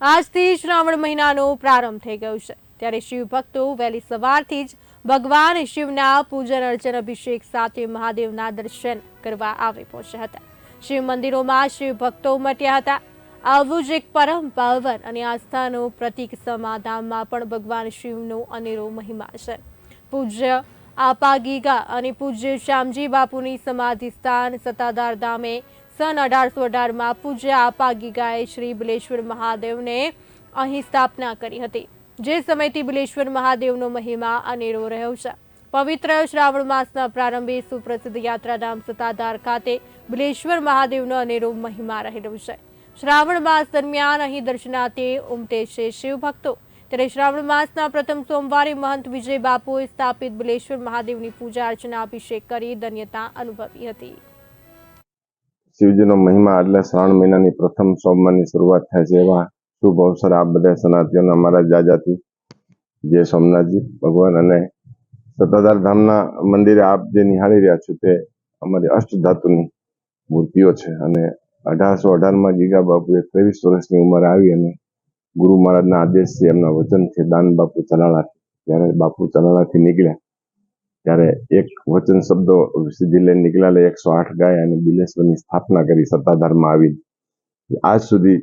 આજથી શ્રાવણ મહિનાનો પ્રારંભ થઈ ગયો છે. ત્યારે શિવભક્તો વહેલી સવારથી જ ભગવાન શિવના પૂજન અર્ચન અભિષેક સાથે મહાદેવના દર્શન કરવા આવી પહોંચ્યા હતા. શિવ મંદિરોમાં શિવ ભક્તો ઉમટ્યા હતા. આવું જ એક પરમ પાવન અને આસ્થાનું પ્રતીક સમાધામમાં પણ ભગવાન શિવનો અનેરો મહિમા છે. પૂજ્ય આપા ગીગા અને પૂજ્ય શ્યામજી બાપુની સમાધિ સ્થાન સત્તાધાર ધામે સન અઢારસો અઢારમાં પૂજ્ય આપા ગીગાએ શ્રી બિલેશ્વર મહાદેવને અહીં સ્થાપના કરી હતી. જે સમયથી બિલેશ્વર મહાદેવનો મહિમા અનેરો રહ્યો છે. પવિત્ર શ્રાવણ માસના પ્રારંભે સુપ્રસિદ્ધ યાત્રાધામ સતાધાર ખાતે બિલેશ્વર મહાદેવનો અનેરો મહિમા રહેલો છે. શ્રાવણ માસ દરમિયાન અહીં દર્શનાર્થે ઉમટે છે શિવ ભક્તો. ત્યારે શ્રાવણ માસના પ્રથમ સોમવારે મહંત વિજય બાપુએ સ્થાપિત બિલેશ્વર મહાદેવની પૂજા અર્ચના અભિષેક કરી ધન્યતા અનુભવી હતી. શિવજીનો મહિમા એટલે શ્રાવણ મહિનાની પ્રથમ સોમવારની શરૂઆત થાય છે એવા શુભ અવસર આ બધા સનાતીઓના અમારા જાજાથી જે સોમનાથજી, ભગવાન. અને સતાધાર ધામના મંદિરે આપ જે નિહાળી રહ્યા છો તે અમારી અષ્ટધાતુની મૂર્તિઓ છે. અને અઢારસો અઢારમાં ગીગા બાપુએ ત્રેવીસ વર્ષની ઉંમરે આવી અને ગુરુ મહારાજના આદેશથી એમના વચનથી દાન બાપુ ચલાળાથી ત્યારે બાપુ ચલાળાથી નીકળ્યા. ત્યારે એક વચન શબ્દો સિદ્ધિ લઈને નીકળ્યા એકસો આઠ ગાય અને બિલેશ્વરની સ્થાપના કરી સત્તાધારમાં આવી. આજ સુધી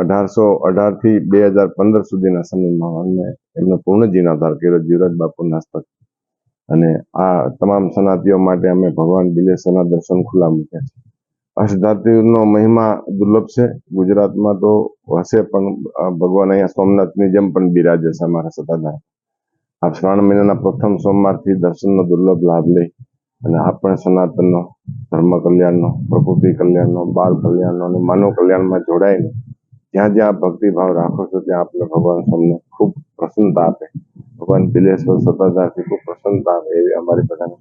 અઢારસો અઢારથી બે હજાર પંદર સુધીના સમયમાં અમને એમનો પૂર્ણ જીર્ણોદ્ધાર કર્યો, જીવરાજ બાપુના હસ્તક. અને આ તમામ સનાતીઓ માટે અમે ભગવાન બિલેશ્વરના દર્શન ખુલ્લા મૂક્યા છે. અષ્ટધાતુનો મહિમા દુર્લભ છે. ગુજરાતમાં તો હશે પણ ભગવાન અહીંયા સોમનાથની જેમ પણ બિરાજે છે અમારા સત્તાધાર. આ શ્રાવણ મહિનાના પ્રથમ સોમવારથી દર્શનનો દુર્લભ લાભ લઈ અને આપ પણ સનાતનનો, ધર્મ કલ્યાણનો, પ્રકૃતિ કલ્યાણનો, બાળ કલ્યાણનો અને માનવ કલ્યાણમાં જોડાઈને જ્યાં જ્યાં ભક્તિભાવ રાખો છો ત્યાં આપને ભગવાન તમને ખૂબ પ્રસન્નતા આપે. ભગવાન બિલેશ્વર સત્તાધારથી ખૂબ પ્રસન્નતા આપે એવી અમારી બધાને